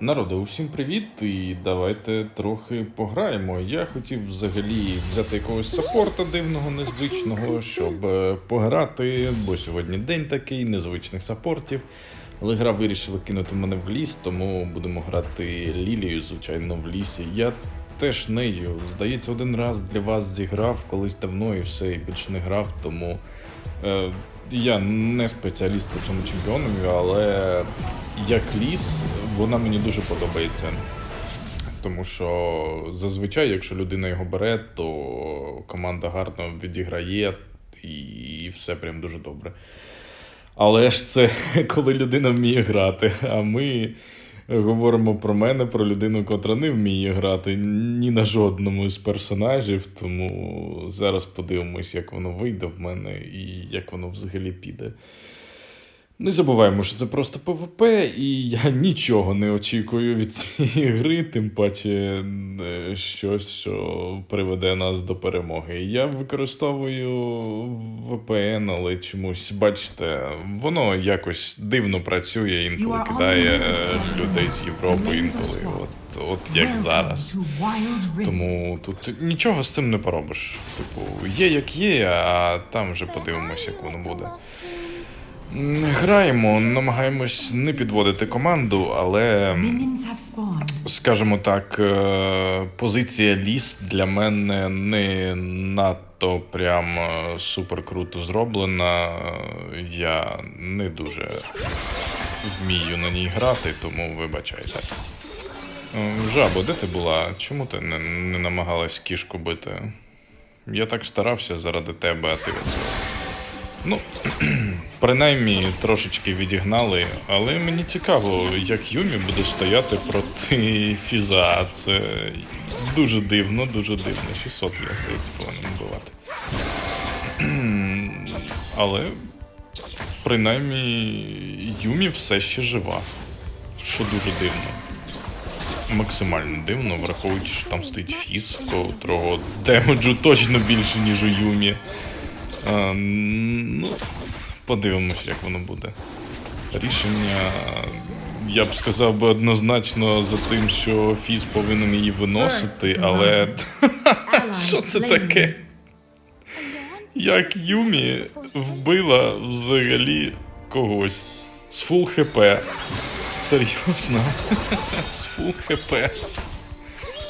Народу, усім привіт, і давайте трохи пограємо. Я хотів взагалі взяти якогось саппорта дивного, незвичного, щоб е, пограти, бо сьогодні день такий, незвичних саппортів. Але гра вирішила кинути мене в ліс, тому будемо грати Лілією, звичайно, в лісі. Я теж нею, здається, один раз для вас зіграв колись давно і все, і більше не грав, тому. Е, я не спеціаліст по цьому чемпіонові, але як ліс, вона мені дуже подобається. Тому що зазвичай, якщо людина його бере, то команда гарно відіграє і все прям дуже добре. Але ж це коли людина вміє грати. А ми говоримо про мене, про людину, котра не вміє грати ні на жодному з персонажів. Тому зараз подивимось, як воно вийде в мене і як воно взагалі піде. Не забуваємо, що це просто ПВП, і я нічого не очікую від цієї гри, тим паче е, щось, що приведе нас до перемоги. Я використовую VPN, але чомусь, бачите, воно якось дивно працює, інколи кидає е, людей з Європи, інколи, от, от як зараз. Тому тут нічого з цим не поробиш. Типу, є як є, а там вже подивимось, як воно буде. Граємо, намагаємось не підводити команду, але скажімо так, е, позиція ліс для мене не надто прям е, супер круто зроблена. Я не дуже вмію на ній грати, тому вибачайте. Е, Жабо, де ти була? Чому ти не, не намагалась кішку бити? Я так старався заради тебе, а ти оце. Ну, принаймні трошечки відігнали, але мені цікаво, як Юмі буде стояти проти Фіза. Це дуже дивно, дуже дивно. 600 я здається повинен вбивати. Але принаймні Юмі все ще жива, що дуже дивно. Максимально дивно, враховуючи, що там стоїть фіз, котрого демеджу точно більше, ніж у Юмі. А, ну, подивимось, як воно буде. Рішення, я б сказав би однозначно за тим, що Фіз повинен її виносити, але що це таке? Як Юмі вбила взагалі когось з фул хп. Серйозно? З фул хп.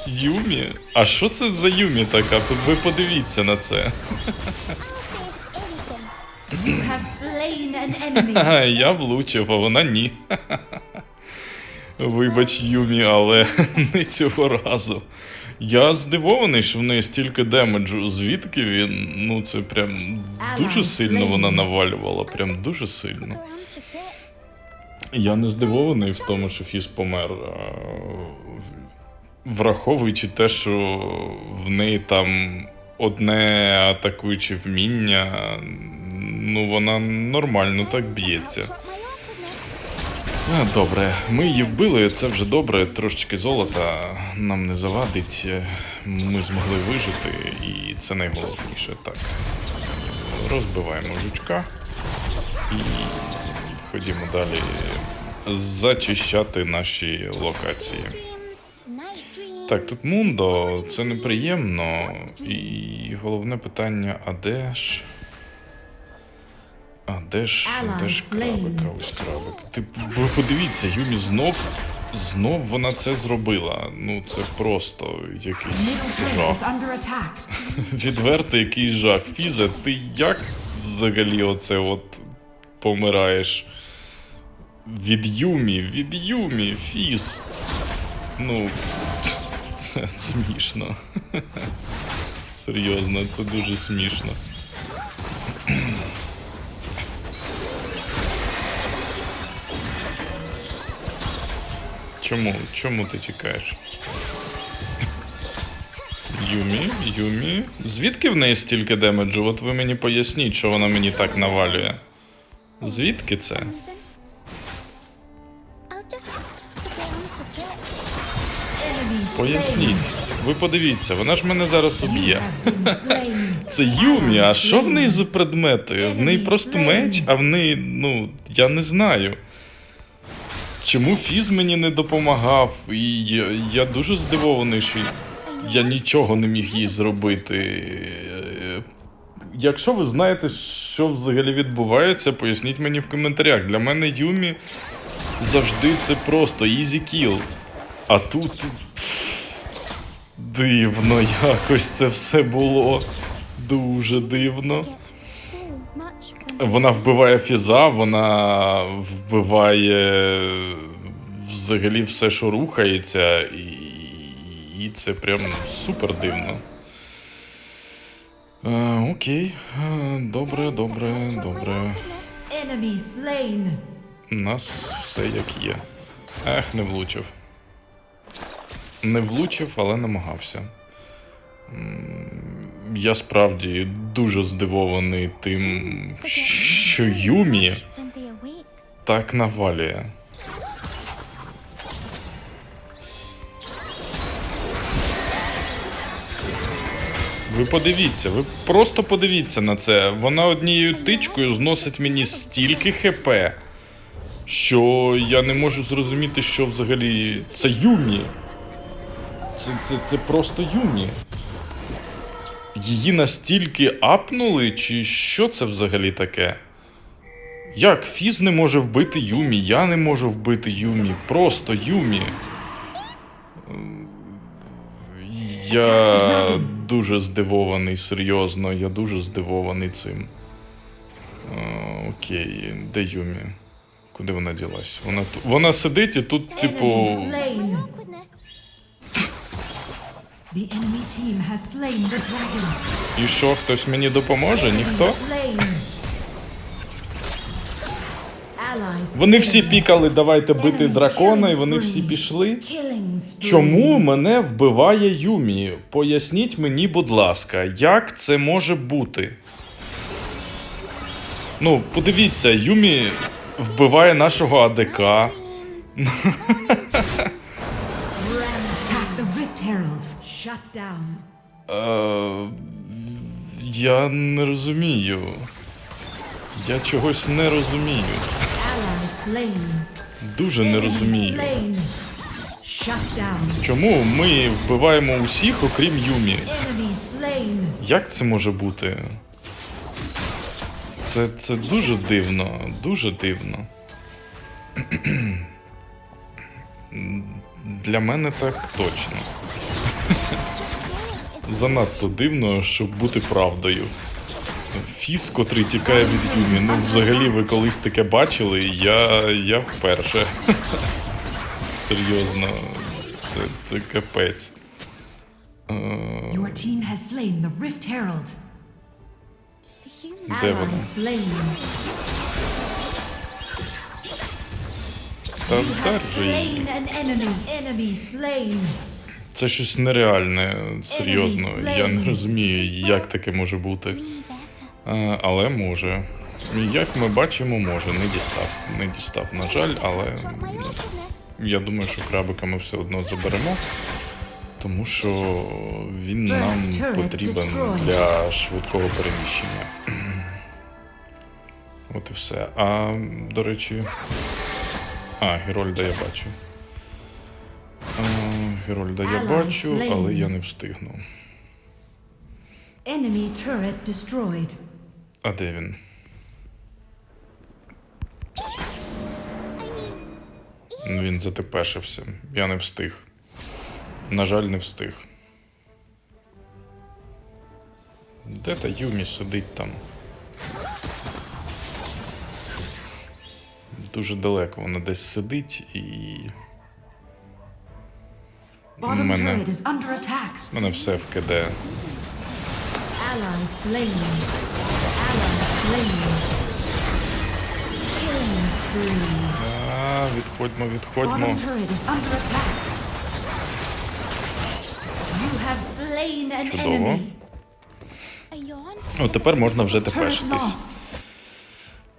Юмі? А що це за Юмі така? Ви подивіться на це. You have slain an enemy. Я влучив, а вона ні. Вибач, Юмі, але не цього разу. Я здивований, що в неї стільки демеджу. Звідки він? Ну, це прям дуже сильно вона навалювала, прям дуже сильно. Я не здивований в тому, що Фіс помер. Враховуючи те, що в неї там одне атакуюче вміння, ну вона нормально так б'ється. Добре, ми її вбили, це вже добре. Трошечки золота нам не завадить. Ми змогли вижити, і це найголовніше. Так. Розбиваємо жучка і ходімо далі зачищати наші локації. Так, тут Мундо, це неприємно. І головне питання: а де ж. А де ж, де ж крабик, а ось крабик. Ти ви подивіться, Юмі знов, знов вона це зробила. Ну це просто якийсь жах. Відвертий якийсь жах. Фізе, ти як взагалі оце от помираєш? Від Юмі, від Юмі, Фіз. Ну, це смішно. Серйозно, це дуже смішно. Чому? Чому ти тікаєш? Юмі, Юмі. Звідки в неї стільки демеджу? От ви мені поясніть, що вона мені так навалює. Звідки це? Поясніть. Ви подивіться, вона ж мене зараз уб'є. Це Юмі, а що в неї за предмети? В неї просто меч, а в неї, ну, я не знаю. Чому Фіз мені не допомагав? І я, дуже здивований, що я нічого не міг їй зробити. Якщо ви знаєте, що взагалі відбувається, поясніть мені в коментарях. Для мене Юмі завжди це просто easy kill. А тут. Дивно якось це все було. Дуже дивно. Вона вбиває фіза, вона вбиває взагалі все, що рухається, і, і це прям супер дивно. Е, окей, Е, добре, добре, добре. У нас все як є. Ех, не влучив. Не влучив, але намагався. Я справді дуже здивований тим, що Юмі так навалює. Ви подивіться, ви просто подивіться на це. Вона однією тичкою зносить мені стільки хп, що я не можу зрозуміти, що взагалі це Юмі. Це, це, це просто Юмі. Її настільки апнули, чи що це взагалі таке? Як Фіз не може вбити Юмі, я не можу вбити Юмі, просто Юмі. Я дуже здивований, серйозно, я дуже здивований цим. Окей, де Юмі? Куди вона ділась? Вона, вона сидить і тут, типу. Enemy slain. The enemy team has slain the dragon. І що, хтось мені допоможе? Ніхто? Вони всі пікали, давайте бити дракона, і вони всі пішли. Чому мене вбиває Юмі? Поясніть мені, будь ласка, як це може бути? Ну, подивіться, Юмі вбиває нашого АДК. Shut down. Е, я не розумію. Я чогось не розумію. Дуже не розумію. Чому ми вбиваємо усіх, окрім Юмі? Як це може бути? Це, це дуже дивно, дуже дивно. Для мене так точно. Занадто дивно, щоб бути правдою. Фіс, котрий тікає від Юмі. Ну, взагалі, ви колись таке бачили, я, я вперше. Серйозно, це, це капець. Е, Your team has slain the Rift Herald. Де slain. Та вдар же її. Це щось нереальне, серйозно. Я не розумію, як таке може бути. А, але може. Як ми бачимо, може. Не дістав. Не дістав, на жаль, але я думаю, що крабика ми все одно заберемо. Тому що він нам потрібен для швидкого переміщення. От і все. А, до речі. А, Герольда я бачу. А, Герольда я бачу, але я не встигну. Enemy turret destroyed. А де він? Він затепешився. Я не встиг. На жаль, не встиг. Де та Юмі сидить там? Дуже далеко вона десь сидить і. Мене, turret is under attack. мене все вкидає. Ally slain. Ally slain. Killing spree. А, відходьмо, відходьмо. Bottom turret is under attack. You have slain an Чудово. О, тепер можна вже тепешитись.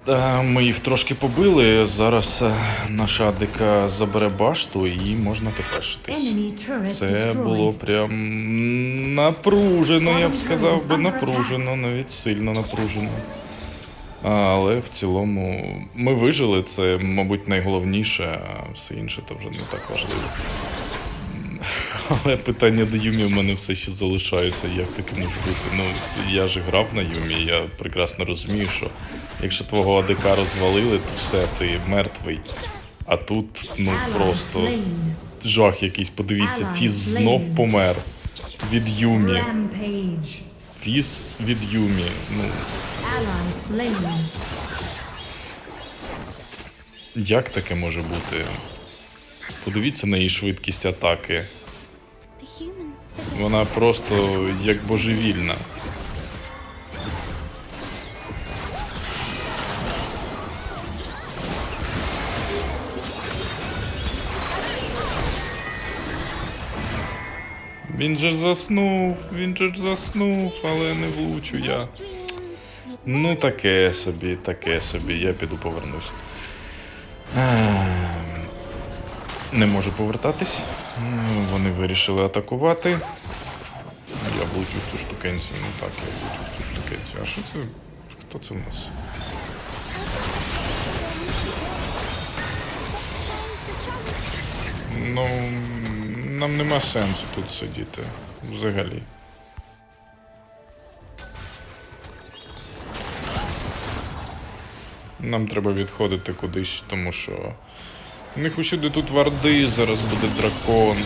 Та, Ми їх трошки побили. Зараз е, наша АДК забере башту і можна turret Це було прям напружено, я б сказав би, напружено, навіть сильно напружено. Але в цілому ми вижили, це, мабуть, найголовніше, а все інше то вже не так важливо. Але питання до Юмі в мене все ще залишаються. Як таке може бути? Ну, я ж грав на Юмі, я прекрасно розумію, що якщо твого АДК розвалили, то все, ти мертвий. А тут, ну просто жах якийсь. Подивіться, Фіз знов помер. Від Юмі. Фіз від Юмі. Ну, як таке може бути? Подивіться на її швидкість атаки. Вона просто як божевільна. Він же заснув, він же ж заснув, але не влучу я. Ну, таке собі, таке собі, я піду повернусь. Ем, Не можу повертатись. М, Вони вирішили атакувати. Я влучу в цю штукенцію. Ну так, я влучу в цю штукенцію. А що це? Хто це в нас? Ну, нам нема сенсу тут сидіти. Взагалі. Нам треба відходити кудись, тому що. У них усюди тут варди, зараз буде дракон.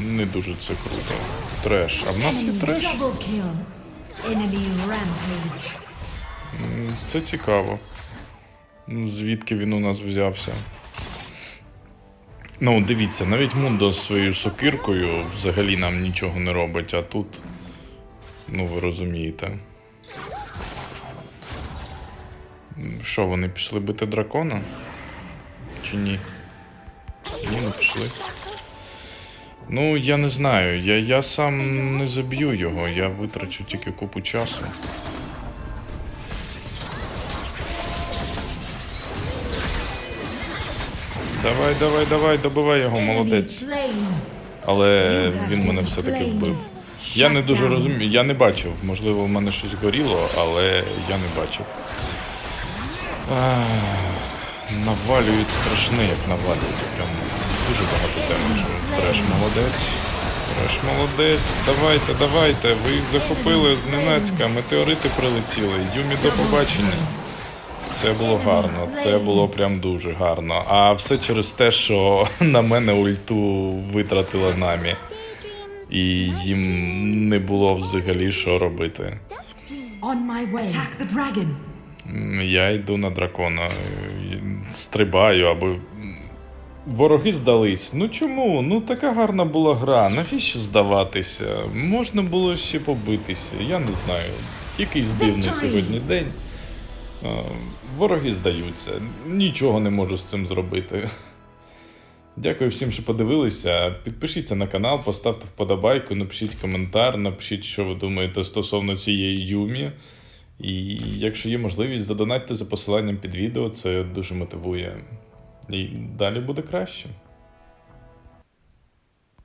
І не дуже це круто. Треш. А в нас є треш. Це цікаво. Ну, Звідки він у нас взявся? Ну, дивіться, навіть Мундо з своєю сокиркою взагалі нам нічого не робить, а тут. Ну, ви розумієте. Що, вони пішли бити дракона? Чи ні? Ні, не пішли. Ну, я не знаю. Я, я сам не заб'ю його, я витрачу тільки купу часу. Давай, давай, давай, добивай його, молодець. Але він мене все-таки вбив. Я не дуже розумію, я не бачив. Можливо, в мене щось горіло, але я не бачив. Навалюють страшне, як навалюють. Прям дуже багато демеджу. Треш молодець. Треш молодець. Давайте, давайте. Ви їх захопили зненацька. Метеорити прилетіли. Юмі до побачення. Це було гарно, це було прям дуже гарно. А все через те, що на мене ульту витратила намі. І їм не було взагалі що робити. On my way. Attack the dragon. Я йду на дракона, е, стрибаю, аби. Вороги здались. Ну чому? Ну така гарна була гра. Навіщо здаватися? Можна було ще побитися. Я не знаю. Якийсь дивний сьогодні день. Вороги здаються. Нічого не можу з цим зробити. Дякую всім, що подивилися. Підпишіться на канал, поставте вподобайку, напишіть коментар, напишіть, що ви думаєте стосовно цієї Юмі. І якщо є можливість, задонатьте за посиланням під відео, це дуже мотивує. І далі буде краще.